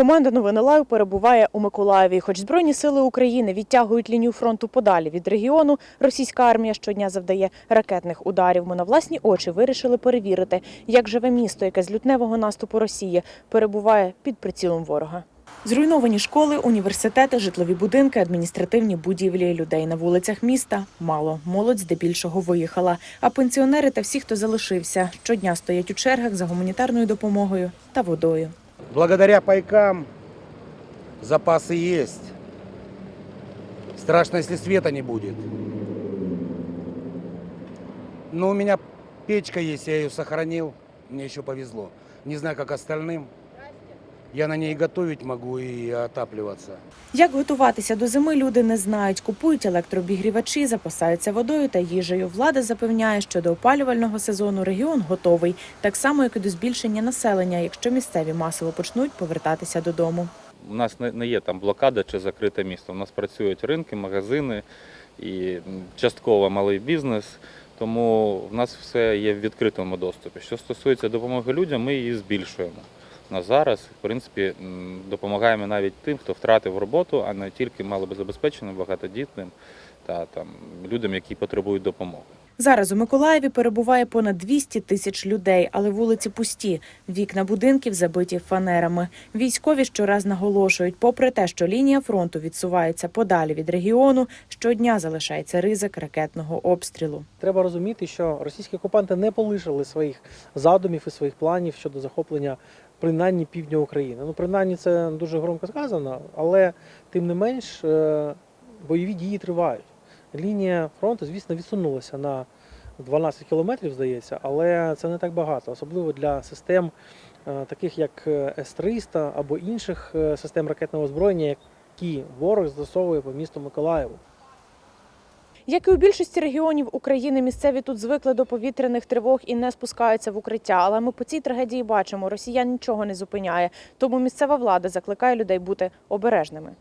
Команда Новини Лайв перебуває у Миколаєві. Хоч Збройні сили України відтягують лінію фронту подалі від регіону, російська армія щодня завдає ракетних ударів. Ми на власні очі вирішили перевірити, як живе місто, яке з лютневого наступу Росії перебуває під прицілом ворога. Зруйновані школи, університети, житлові будинки, адміністративні будівлі. Людей на вулицях міста мало. Молодь здебільшого виїхала. А пенсіонери та всі, хто залишився, щодня стоять у чергах за гуманітарною допомогою та водою. Благодаря пайкам запасы есть. Страшно, если света не будет. Но у меня печка есть, я ее сохранил. Мне еще повезло. Не знаю, как остальным. Я на ней готовить могу и отапливаться. Як готуватися до зими, люди не знають. Купують електрообігрівачі, запасаються водою та їжею. Влада запевняє, що до опалювального сезону регіон готовий, так само як і до збільшення населення, якщо місцеві масово почнуть повертатися додому. У нас не не є там блокада чи закрите місто. У нас працюють ринки, магазини і частково малий бізнес. Тому в нас все є в відкритому доступі. Що стосується допомоги людям, ми її збільшуємо. На зараз, в принципі, допомагаємо навіть тим, хто втратив роботу, а не тільки малозабезпеченим, багатодітним та там людям, які потребують допомоги. Зараз у Миколаєві перебуває понад 200 тисяч людей, але вулиці пусті. Вікна будинків забиті фанерами. Військові щораз наголошують, попри те, що лінія фронту відсувається подалі від регіону, щодня залишається ризик ракетного обстрілу. Треба розуміти, що російські окупанти не полишили своїх задумів і своїх планів щодо захоплення принаймні півдня України. Ну, принаймні, це дуже громко сказано, але тим не менш е, бойові дії тривають. Лінія фронту, звісно, відсунулася на 12 кілометрів, здається, але це не так багато, особливо для систем, е, таких як е, С-300 або інших е, систем ракетного озброєння, які ворог застосовує по місту Миколаєву. Як і у більшості регіонів України, місцеві тут звикли до повітряних тривог і не спускаються в укриття. Але ми по цій трагедії бачимо, росіян нічого не зупиняє. Тому місцева влада закликає людей бути обережними.